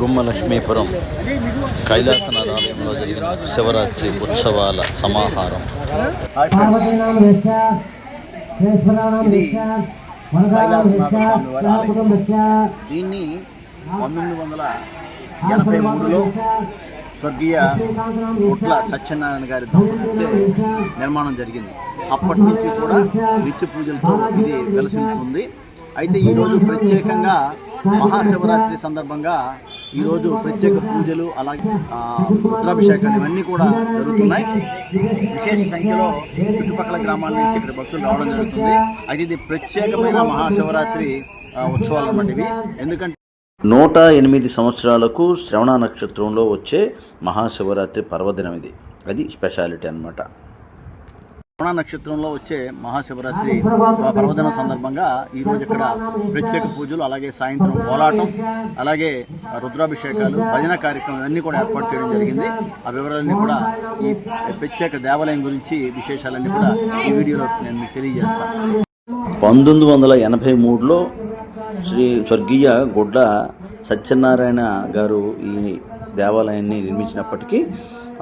గుమ్మలక్ష్మీపురం కైలాసనాథ ఆలయంలో జరిగిన శివరాత్రి ఉత్సవాల సమాహారం. దీన్ని పంతొమ్మిది వందల ఎనభై మూడులో స్వర్గీయ కొట్ల సత్యనారాయణ గారి దంపతులతో నిర్మాణం జరిగింది. అప్పటి నుంచి కూడా నిత్య పూజలతో ఇది వెలసి ఉంటుంది అయితే ఈరోజు ప్రత్యేకంగా మహాశివరాత్రి సందర్భంగా ఈరోజు ప్రత్యేక పూజలు అలాగే రుద్రాభిషేకాలు ఇవన్నీ కూడా జరుగుతున్నాయి. విశేష సంఖ్యలో చుట్టుపక్కల గ్రామాల నుంచి ఇక్కడ భక్తులు రావడం జరుగుతుంది. అయితే ఇది ప్రత్యేకమైన మహాశివరాత్రి ఉత్సవాలు అన్నమాట ఇవి. ఎందుకంటే నూట ఎనిమిది సంవత్సరాలకు శ్రవణ నక్షత్రంలో వచ్చే మహాశివరాత్రి పర్వదినం ఇది. అది స్పెషాలిటీ అన్నమాట. శ్రవణ నక్షత్రంలో వచ్చే మహాశివరాత్రి పర్వదినం సందర్భంగా ఈరోజు ఇక్కడ ప్రత్యేక పూజలు అలాగే సాయంత్రం పోలాటం అలాగే రుద్రాభిషేకాలు భజన కార్యక్రమం అన్నీ కూడా ఏర్పాటు చేయడం జరిగింది. ఆ వివరాలన్నీ కూడా ఈ ప్రత్యేక దేవాలయం గురించి విశేషాలన్నీ కూడా ఈ వీడియోలో నేను మీకు తెలియజేస్తాను. పంతొమ్మిది వందల ఎనభై మూడులో శ్రీ స్వర్గీయ గుడ్ల సత్యనారాయణ గారు ఈ దేవాలయాన్ని నిర్మించినప్పటికీ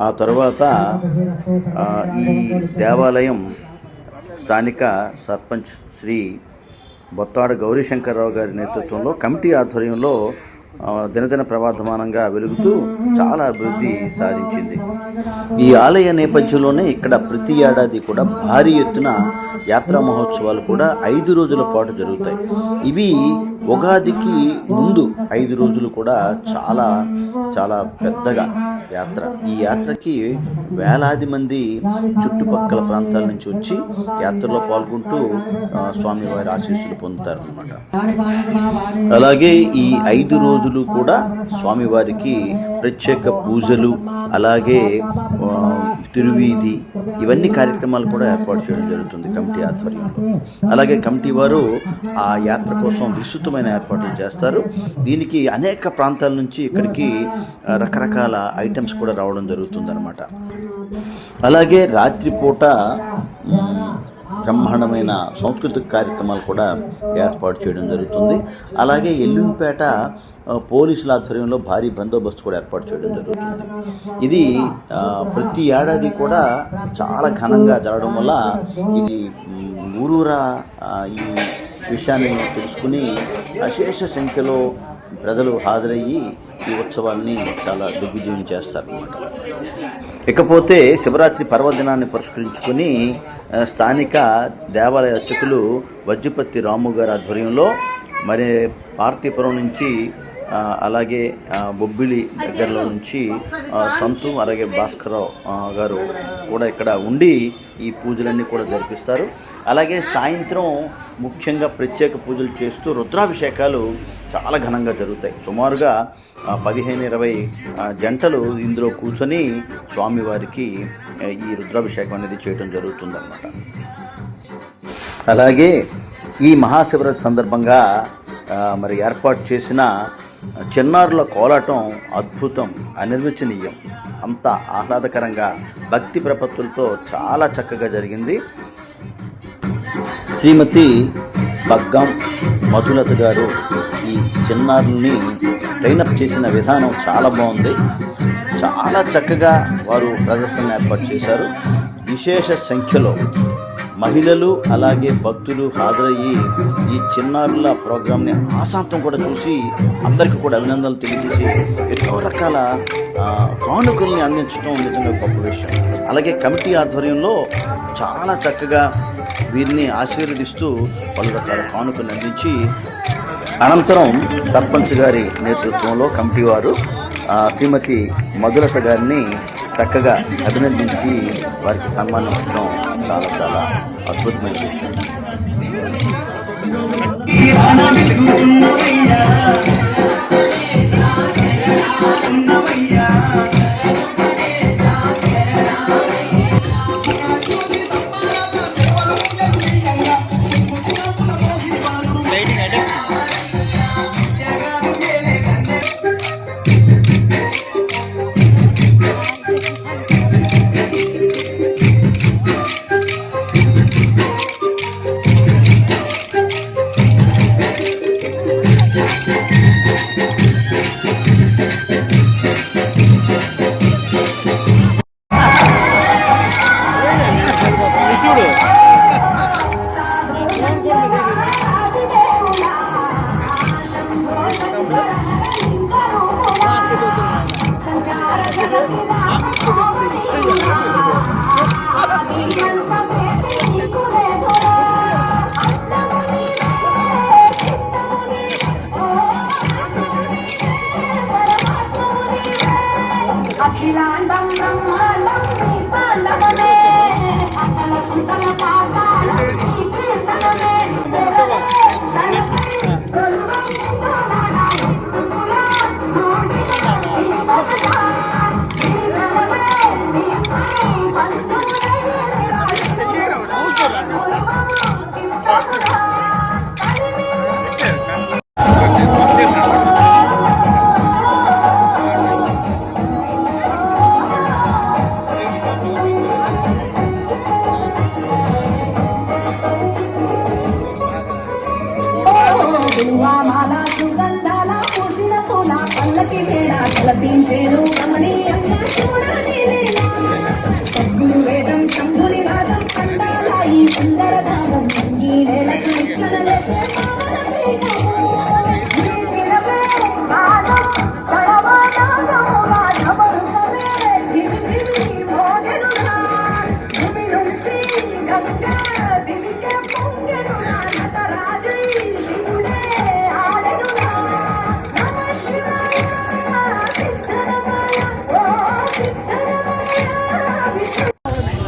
ఆ తర్వాత ఈ దేవాలయం స్థానిక సర్పంచ్ శ్రీ బొత్తాడ గౌరీశంకర్రావు గారి నేతృత్వంలో కమిటీ ఆధ్వర్యంలో దినదిన ప్రవర్ధమానంగా వెలుగుతూ చాలా అభివృద్ధి సాధించింది. ఈ ఆలయ నేపథ్యంలోనే ఇక్కడ ప్రతి ఏడాది కూడా భారీ ఎత్తున యాత్రా మహోత్సవాలు కూడా ఐదు రోజుల పాటు జరుగుతాయి. ఇవి ఉగాదికి ముందు ఐదు రోజులు కూడా చాలా చాలా పెద్దగా. యాత్ర. ఈ యాత్రకి వేలాది మంది చుట్టుపక్కల ప్రాంతాల నుంచి వచ్చి యాత్రలో పాల్గొంటూ స్వామివారి ఆశీస్సులు పొందుతారు అనమాట అలాగే ఈ ఐదు రోజులు కూడా స్వామివారికి ప్రత్యేక పూజలు అలాగే తిరువీధి ఇవన్నీ కార్యక్రమాలు కూడా ఏర్పాటు చేయడం జరుగుతుంది కమిటీ ఆధ్వర్యంలో. అలాగే కమిటీ వారు ఆ యాత్ర కోసం విస్తృతమైన ఏర్పాట్లు చేస్తారు. దీనికి అనేక ప్రాంతాల నుంచి ఇక్కడికి రకరకాల ఐటమ్స్ కూడా రావడం జరుగుతుంది అలాగే రాత్రిపూట బ్రహ్మాండమైన సాంస్కృతిక కార్యక్రమాలు కూడా ఏర్పాటు చేయడం జరుగుతుంది. అలాగే ఎల్లుంపేట పోలీసుల ఆధ్వర్యంలో భారీ బందోబస్తు కూడా ఏర్పాటు చేయడం జరుగుతుంది. ఇది ప్రతి ఏడాది కూడా చాలా ఘనంగా జరగడం వల్ల ఇది ఊరూరా ఈ విషయాన్ని తెలుసుకుని అశేష సంఖ్యలో ప్రజలు హాజరయ్యి ఈ ఉత్సవాల్ని చాలా దిగ్విజయం చేస్తారన్నమాట. ఇకపోతే శివరాత్రి పర్వదినాన్ని పురస్కరించుకొని స్థానిక దేవాలయ అర్చకులు వజ్రపతి రాము గారి ఆధ్వర్యంలో మరి పార్తీపురం నుంచి అలాగే బొబ్బిలి దగ్గరలో నుంచి సంతు అలాగే భాస్కరరావు గారు కూడా ఇక్కడ ఉండి ఈ పూజలన్నీ కూడా జరిపిస్తారు. అలాగే సాయంత్రం ముఖ్యంగా ప్రత్యేక పూజలు చేస్తూ రుద్రాభిషేకాలు చాలా ఘనంగా జరుగుతాయి. సుమారుగా పదిహేను ఇరవై జంటలు ఇందులో కూర్చొని స్వామివారికి ఈ రుద్రాభిషేకం అనేది చేయడం జరుగుతుందన్నమాట. అలాగే ఈ మహాశివరాత్రి సందర్భంగా మరి ఏర్పాటు చేసిన చిన్నారుల కోలాటం అద్భుతం అనిర్వచనీయం. అంత ఆహ్లాదకరంగా భక్తి ప్రపత్తులతో చాలా చక్కగా జరిగింది. శ్రీమతి బగ్గం మధులత గారు ఈ చిన్నారుల్ని ట్రైనప్ చేసిన విధానం చాలా బాగుంది. చాలా చక్కగా వారు ప్రదర్శన ఏర్పాటు చేశారు. విశేష సంఖ్యలో మహిళలు అలాగే భక్తులు హాజరయ్యి ఈ చిన్నారుల ప్రోగ్రామ్ని ఆశాంతం కూడా చూసి అందరికీ కూడా అభినందనలు తెలియజేసి ఎన్నో రకాల కానుకల్ని అందించడం నిజంగా గొప్ప విషయం. అలాగే కమిటీ ఆధ్వర్యంలో చాలా చక్కగా వీరిని ఆశీర్వదిస్తూ పలు రకాల కానుకలు అందించి అనంతరం సర్పంచ్ గారి నేతృత్వంలో కమిటీ వారు శ్రీమతి మధురత గారిని చక్కగా అభినందించి వారికి సన్మానించడం చాలా చాలా అద్భుతమైన విషయం.